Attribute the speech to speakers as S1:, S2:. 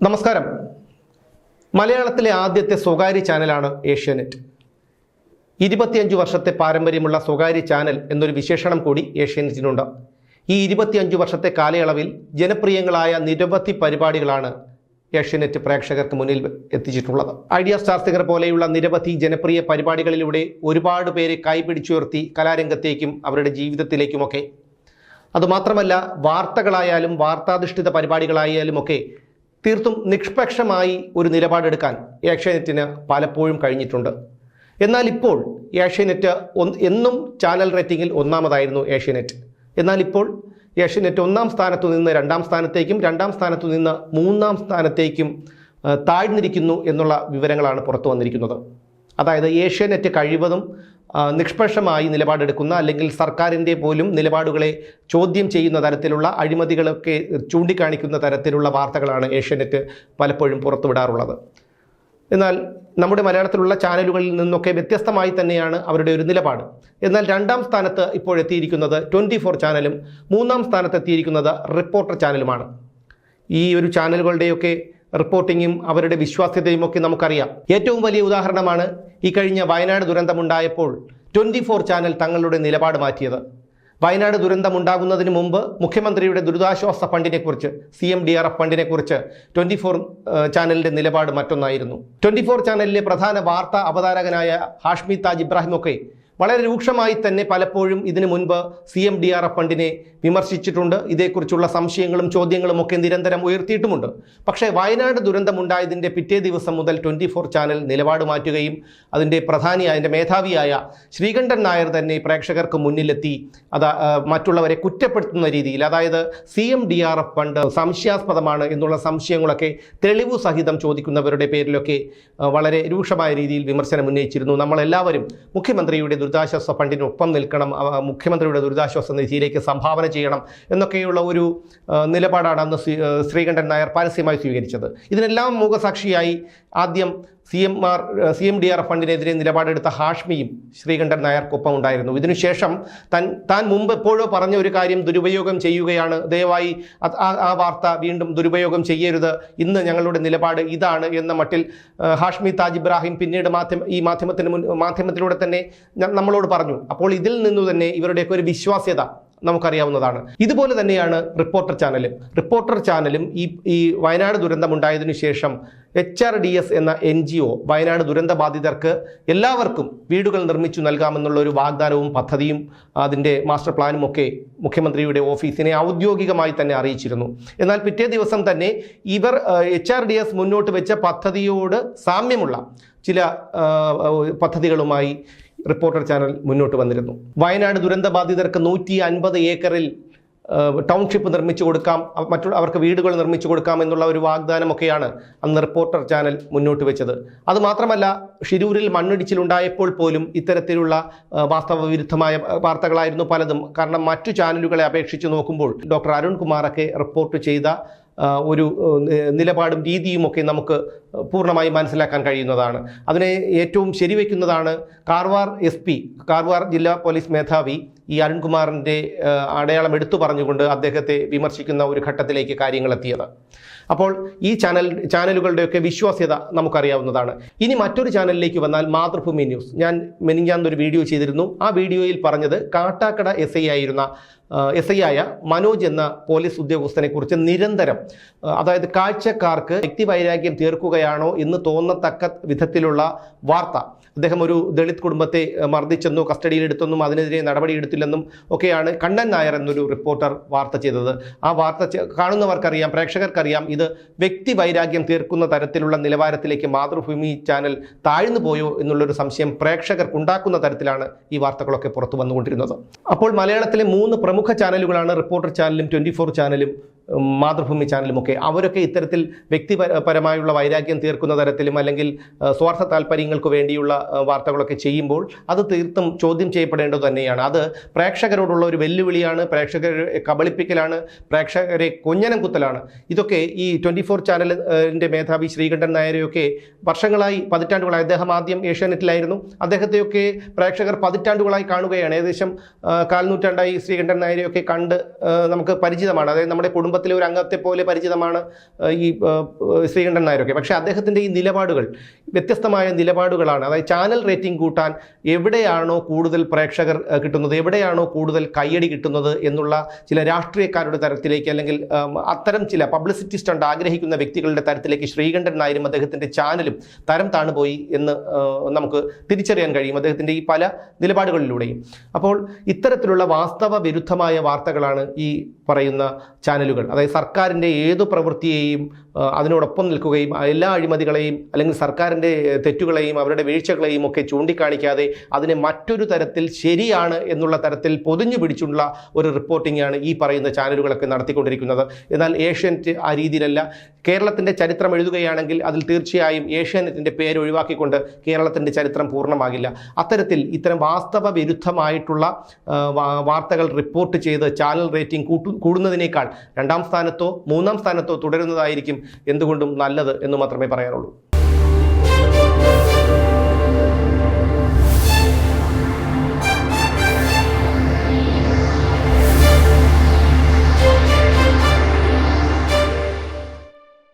S1: നമസ്കാരം. മലയാളത്തിലെ ആദ്യത്തെ സ്വകാര്യ ചാനലാണ് ഏഷ്യാനെറ്റ്. ഇരുപത്തിയഞ്ച് വർഷത്തെ പാരമ്പര്യമുള്ള സ്വകാര്യ ചാനൽ എന്നൊരു വിശേഷണം കൂടി ഏഷ്യാനെറ്റിനുണ്ട്. ഈ ഇരുപത്തിയഞ്ച് വർഷത്തെ കാലയളവിൽ ജനപ്രിയങ്ങളായ നിരവധി പരിപാടികളാണ് ഏഷ്യാനെറ്റ് പ്രേക്ഷകർക്ക് മുന്നിൽ എത്തിച്ചിട്ടുള്ളത്. ഐഡിയ സ്റ്റാർ സിംഗർ പോലെയുള്ള നിരവധി ജനപ്രിയ പരിപാടികളിലൂടെ ഒരുപാട് പേരെ കൈപിടിച്ചുയർത്തി കലാരംഗത്തേക്കും അവരുടെ ജീവിതത്തിലേക്കുമൊക്കെ. അതുമാത്രമല്ല വാർത്തകളായാലും വാർത്താധിഷ്ഠിത പരിപാടികളായാലും ഒക്കെ തീർത്തും നിഷ്പക്ഷമായി ഒരു നിലപാടെടുക്കാൻ ഏഷ്യാനെറ്റിന് പലപ്പോഴും കഴിഞ്ഞിട്ടുണ്ട്. എന്നാൽ ഇപ്പോൾ ഏഷ്യാനെറ്റ് എന്നും ചാനൽ റേറ്റിംഗിൽ ഒന്നാമതായിരുന്നു ഏഷ്യാനെറ്റ്. എന്നാൽ ഇപ്പോൾ ഏഷ്യാനെറ്റ് ഒന്നാം സ്ഥാനത്തു നിന്ന് രണ്ടാം സ്ഥാനത്തേക്കും രണ്ടാം സ്ഥാനത്തു നിന്ന് മൂന്നാം സ്ഥാനത്തേക്കും താഴ്ന്നിരിക്കുന്നു എന്നുള്ള വിവരങ്ങളാണ് പുറത്തു വന്നിരിക്കുന്നത്. അതായത് ഏഷ്യാനെറ്റ് കഴിവതും നിഷ്പക്ഷമായി നിലപാടെടുക്കുന്ന അല്ലെങ്കിൽ സർക്കാരിന്റെ പോലും നിലപാടുകളെ ചോദ്യം ചെയ്യുന്ന തരത്തിലുള്ള അഴിമതികളൊക്കെ ചൂണ്ടിക്കാണിക്കുന്ന തരത്തിലുള്ള വാർത്തകളാണ് ഏഷ്യാനെറ്റ് പലപ്പോഴും പുറത്തുവിടാറുള്ളത്. എന്നാൽ നമ്മുടെ മലയാളത്തിലുള്ള ചാനലുകളിൽ നിന്നൊക്കെ വ്യത്യസ്തമായി തന്നെയാണ് അവരുടെ ഒരു നിലപാട്. എന്നാൽ രണ്ടാം സ്ഥാനത്ത് ഇപ്പോഴെത്തിയിരിക്കുന്നത് ട്വന്റി ഫോർ ചാനലും മൂന്നാം സ്ഥാനത്ത് എത്തിയിരിക്കുന്നത് റിപ്പോർട്ടർ ചാനലുമാണ്. ഈ ഒരു ചാനലുകളുടെയൊക്കെ റിപ്പോർട്ടിങ്ങും അവരുടെ വിശ്വാസ്യതയും ഒക്കെ നമുക്കറിയാം. ഏറ്റവും വലിയ ഉദാഹരണമാണ് ഈ കഴിഞ്ഞ വയനാട് ദുരന്തമുണ്ടായപ്പോൾ ട്വന്റി ഫോർ ചാനൽ തങ്ങളുടെ നിലപാട് മാറ്റിയത്. വയനാട് ദുരന്തമുണ്ടാകുന്നതിന് മുമ്പ് മുഖ്യമന്ത്രിയുടെ ദുരിതാശ്വാസ ഫണ്ടിനെക്കുറിച്ച് C M D R F ഫണ്ടിനെക്കുറിച്ച് twenty four ചാനലിന്റെ നിലപാട് മറ്റൊന്നായിരുന്നു. ട്വന്റി ഫോർ ചാനലിലെ പ്രധാന വാർത്താ അവതാരകനായ ഹാഷ്മി താജ് ഇബ്രാഹിമൊക്കെ വളരെ രൂക്ഷമായി തന്നെ പലപ്പോഴും ഇതിനു മുൻപ് C M D R F ഫണ്ടിനെ വിമർശിച്ചിട്ടുണ്ട്. ഇതേക്കുറിച്ചുള്ള സംശയങ്ങളും ചോദ്യങ്ങളും ഒക്കെ നിരന്തരം ഉയർത്തിയിട്ടുമുണ്ട്. പക്ഷേ വയനാട് ദുരന്തമുണ്ടായതിന്റെ പിറ്റേ ദിവസം മുതൽ ട്വന്റി ഫോർ ചാനൽ നിലപാട് മാറ്റുകയും അതിന്റെ പ്രധാനിയായ അതിന്റെ മേധാവിയായ ശ്രീകണ്ഠൻ നായർ തന്നെ പ്രേക്ഷകർക്ക് മുന്നിലെത്തി അത് മറ്റുള്ളവരെ കുറ്റപ്പെടുത്തുന്ന രീതിയിൽ അതായത് C M D R F fund സംശയാസ്പദമാണ് എന്നുള്ള സംശയങ്ങളൊക്കെ തെളിവു സഹിതം ചോദിക്കുന്നവരുടെ പേരിലൊക്കെ വളരെ രൂക്ഷമായ രീതിയിൽ വിമർശനം ഉന്നയിച്ചിരുന്നു. നമ്മളെല്ലാവരും മുഖ്യമന്ത്രിയുടെ ദുരിതാശ്വാസ ഫണ്ടിനൊപ്പം നിൽക്കണം മുഖ്യമന്ത്രിയുടെ ദുരിതാശ്വാസ നിധിയിലേക്ക് സംഭാവന ചെയ്യണം എന്നൊക്കെയുള്ള ഒരു നിലപാടാണ് അന്ന് ശ്രീകണ്ഠൻ നായർ പരസ്യമായി സ്വീകരിച്ചത്. ഇതിനെല്ലാം മൂകസാക്ഷിയായി ആദ്യം C M R C M D R ഫണ്ടിനെതിരെ നിലപാടെടുത്ത ഹാഷ്മിയും ശ്രീകണ്ഠൻ നായർക്കൊപ്പം ഉണ്ടായിരുന്നു. ഇതിനുശേഷം തൻ താൻ മുമ്പ് എപ്പോഴോ പറഞ്ഞ ഒരു കാര്യം ദുരുപയോഗം ചെയ്യുകയാണ്. ദയവായി ആ- വാർത്ത വീണ്ടും ദുരുപയോഗം ചെയ്യരുത്. ഇന്ന് ഞങ്ങളുടെ നിലപാട് ഇതാണ് എന്ന മട്ടിൽ ഹാഷ്മി താജ് ഇബ്രാഹിം പിന്നീട് മാധ്യമ ഈ മാധ്യമത്തിന് മുൻ മാധ്യമത്തിലൂടെ തന്നെ നമ്മളോട് പറഞ്ഞു. അപ്പോൾ ഇതിൽ നിന്നു തന്നെ ഇവരുടെയൊക്കെ ഒരു വിശ്വാസ്യത നമുക്കറിയാവുന്നതാണ്. ഇതുപോലെ തന്നെയാണ് റിപ്പോർട്ടർ ചാനലും. റിപ്പോർട്ടർ ചാനലും ഈ ഈ വയനാട് ദുരന്തമുണ്ടായതിനു ശേഷം എച്ച് ആർ ഡി എസ് എന്ന എൻ ജി ഒ വയനാട് ദുരന്ത ബാധിതർക്ക് എല്ലാവർക്കും വീടുകൾ നിർമ്മിച്ചു നൽകാമെന്നുള്ള ഒരു വാഗ്ദാനവും പദ്ധതിയും അതിന്റെ മാസ്റ്റർ പ്ലാനും ഒക്കെ മുഖ്യമന്ത്രിയുടെ ഓഫീസിനെ ഔദ്യോഗികമായി തന്നെ അറിയിച്ചിരുന്നു. എന്നാൽ പിറ്റേ ദിവസം തന്നെ ഇവർ എച്ച് ആർ ഡി എസ് മുന്നോട്ട് വെച്ച പദ്ധതിയോട് സാമ്യമുള്ള ചില പദ്ധതികളുമായി റിപ്പോർട്ടർ ചാനൽ മുന്നോട്ട് വന്നിരുന്നു. വയനാട് ദുരന്ത ബാധിതർക്ക് നൂറ്റി അൻപത് ഏക്കറിൽ ടൗൺഷിപ്പ് നിർമ്മിച്ചു കൊടുക്കാം മറ്റു മറ്റുള്ള അവർക്ക് വീടുകൾ നിർമ്മിച്ചു കൊടുക്കാം എന്നുള്ള ഒരു വാഗ്ദാനമൊക്കെയാണ് അന്ന് റിപ്പോർട്ടർ ചാനൽ മുന്നോട്ട് വെച്ചത്. അതുമാത്രമല്ല ഷിരൂരിൽ മണ്ണിടിച്ചിലുണ്ടായപ്പോൾ പോലും ഇത്തരത്തിലുള്ള വാസ്തവ വിരുദ്ധമായ വാർത്തകളായിരുന്നു പലതും. കാരണം മറ്റു ചാനലുകളെ അപേക്ഷിച്ച് നോക്കുമ്പോൾ ഡോക്ടർ അരുൺകുമാറൊക്കെ റിപ്പോർട്ട് ചെയ്ത ഒരു നിലപാടും രീതിയും ഒക്കെ നമുക്ക് പൂർണമായി മനസ്സിലാക്കാൻ കഴിയുന്നതാണ്. അതിനെ ഏറ്റവും ശരിവയ്ക്കുന്നതാണ് കാർവാർ എസ് പി കാർവാർ ജില്ലാ പോലീസ് മേധാവി ഈ അരുൺകുമാറിന്റെ അടയാളം എടുത്തു പറഞ്ഞുകൊണ്ട് അദ്ദേഹത്തെ വിമർശിക്കുന്ന ഒരു ഘട്ടത്തിലേക്ക് കാര്യങ്ങൾ എത്തിയത്. അപ്പോൾ ഈ ചാനൽ ചാനലുകളുടെയൊക്കെ വിശ്വാസ്യത നമുക്കറിയാവുന്നതാണ്. ഇനി മറ്റൊരു ചാനലിലേക്ക് വന്നാൽ മാതൃഭൂമി ന്യൂസ്. ഞാൻ മെനിഞ്ഞാന്നൊരു വീഡിയോ ചെയ്തിരുന്നു. ആ വീഡിയോയിൽ പറഞ്ഞത് കാട്ടാക്കട എസ് ഐ ആയിരുന്ന എസ് ഐ ആയ മനോജ് എന്ന പോലീസ് ഉദ്യോഗസ്ഥനെ കുറിച്ച് നിരന്തരം അതായത് കാഴ്ചക്കാർക്ക് വ്യക്തിവൈരാഗ്യം തീർക്കുകയാണോ എന്ന് തോന്നത്തക്ക വിധത്തിലുള്ള വാർത്ത അദ്ദേഹം ഒരു ദളിത് കുടുംബത്തെ മർദ്ദിച്ചെന്നും കസ്റ്റഡിയിലെടുത്തെന്നും അതിനെതിരെ നടപടിയെടുത്തില്ലെന്നും ഒക്കെയാണ് കണ്ണൻ നായർ എന്നൊരു റിപ്പോർട്ടർ വാർത്ത ചെയ്തത്. ആ വാർത്ത കാണുന്നവർക്കറിയാം പ്രേക്ഷകർക്കറിയാം ഇത് വ്യക്തി വൈരാഗ്യം തീർക്കുന്ന തരത്തിലുള്ള നിലവാരത്തിലേക്ക് മാതൃഭൂമി ചാനൽ താഴ്ന്നു പോയോ എന്നുള്ളൊരു സംശയം പ്രേക്ഷകർക്കുണ്ടാക്കുന്ന തരത്തിലാണ് ഈ വാർത്തകളൊക്കെ പുറത്തു വന്നുകൊണ്ടിരുന്നത്. അപ്പോൾ മലയാളത്തിലെ മൂന്ന് പ്രമുഖ ചാനലുകളാണ് റിപ്പോർട്ടർ ചാനലും ട്വന്റി ചാനലും മാതൃഭൂമി ചാനലുമൊക്കെ. അവരൊക്കെ ഇത്തരത്തിൽ വ്യക്തിപരമായുള്ള വൈരാഗ്യം തീർക്കുന്ന തരത്തിലും അല്ലെങ്കിൽ സ്വാർത്ഥ താല്പര്യങ്ങൾക്ക് വേണ്ടിയുള്ള വാർത്തകളൊക്കെ ചെയ്യുമ്പോൾ അത് തീർത്തും ചോദ്യം ചെയ്യപ്പെടേണ്ടത് തന്നെയാണ്. അത് പ്രേക്ഷകരോടുള്ള ഒരു വെല്ലുവിളിയാണ്. പ്രേക്ഷകരെ കബളിപ്പിക്കലാണ്. പ്രേക്ഷകരെ കൊഞ്ഞനം കുത്തലാണ്. ഇതൊക്കെ ഈ ട്വന്റി ഫോർ ചാനലിന്റെ മേധാവി ശ്രീകണ്ഠൻ നായരെയൊക്കെ വർഷങ്ങളായി പതിറ്റാണ്ടുകളായി അദ്ദേഹം ആദ്യം ഏഷ്യാനെറ്റിലായിരുന്നു. അദ്ദേഹത്തെയൊക്കെ പ്രേക്ഷകർ പതിറ്റാണ്ടുകളായി കാണുകയാണ്. ഏകദേശം കാൽനൂറ്റാണ്ടായി ശ്രീകണ്ഠൻ നായരെയൊക്കെ കണ്ട് നമുക്ക് പരിചിതമാണ്. അതായത് നമ്മുടെ കുടുംബ കുടുംബത്തിലെ ഒരു അംഗത്തെ പോലെ പരിചിതമാണ് ഈ ശ്രീകണ്ഠൻ നായരൊക്കെ. പക്ഷേ അദ്ദേഹത്തിന്റെ ഈ നിലപാടുകൾ വ്യത്യസ്തമായ നിലപാടുകളാണ്. അതായത് ചാനൽ റേറ്റിംഗ് കൂട്ടാൻ എവിടെയാണോ കൂടുതൽ പ്രേക്ഷകർ കിട്ടുന്നത് എവിടെയാണോ കൂടുതൽ കയ്യടി കിട്ടുന്നത് എന്നുള്ള ചില രാഷ്ട്രീയക്കാരുടെ തരത്തിലേക്ക് അല്ലെങ്കിൽ അത്തരം ചില പബ്ലിസിറ്റി സ്റ്റണ്ട് ആഗ്രഹിക്കുന്ന വ്യക്തികളുടെ തരത്തിലേക്ക് ശ്രീകണ്ഠൻ നായരും അദ്ദേഹത്തിന്റെ ചാനലും തരം താണുപോയി എന്ന് നമുക്ക് തിരിച്ചറിയാൻ കഴിയും അദ്ദേഹത്തിന്റെ ഈ പല നിലപാടുകളിലൂടെയും. അപ്പോൾ ഇത്തരത്തിലുള്ള വാസ്തവ വിരുദ്ധമായ വാർത്തകളാണ് ഈ പറയുന്ന ചാനലുകൾ. അതായത് സർക്കാരിന്റെ ഏതു പ്രവൃത്തിയെയും അതിനോടൊപ്പം നിൽക്കുകയും എല്ലാ അഴിമതികളെയും അല്ലെങ്കിൽ സർക്കാരിന്റെ തെറ്റുകളെയും അവരുടെ വീഴ്ചകളെയും ഒക്കെ ചൂണ്ടിക്കാണിക്കാതെ അതിനെ മറ്റൊരു തരത്തിൽ ശരിയാണ് എന്നുള്ള തരത്തിൽ പൊതിഞ്ഞു പിടിച്ചുള്ള ഒരു റിപ്പോർട്ടിങ്ങാണ് ഈ പറയുന്ന ചാനലുകളൊക്കെ നടത്തിക്കൊണ്ടിരിക്കുന്നത്. എന്നാൽ ഏഷ്യനെറ്റ് ആ രീതിയിലല്ല. കേരളത്തിന്റെ ചരിത്രം എഴുതുകയാണെങ്കിൽ അതിൽ തീർച്ചയായും ഏഷ്യാനെറ്റിന്റെ പേര് ഒഴിവാക്കിക്കൊണ്ട് കേരളത്തിന്റെ ചരിത്രം പൂർണമാകില്ല. അത്തരത്തിൽ ഇത്തരം വാസ്തവ വിരുദ്ധമായിട്ടുള്ള വാർത്തകൾ റിപ്പോർട്ട് ചെയ്ത് ചാനൽ റേറ്റിംഗ് കൂടുന്നതിനേക്കാൾ രണ്ടാം സ്ഥാനത്തോ മൂന്നാം സ്ഥാനത്തോ തുടരുന്നതായിരിക്കും എന്തുകൊണ്ടും നല്ലത് എന്ന് മാത്രമേ പറയാനുള്ളൂ.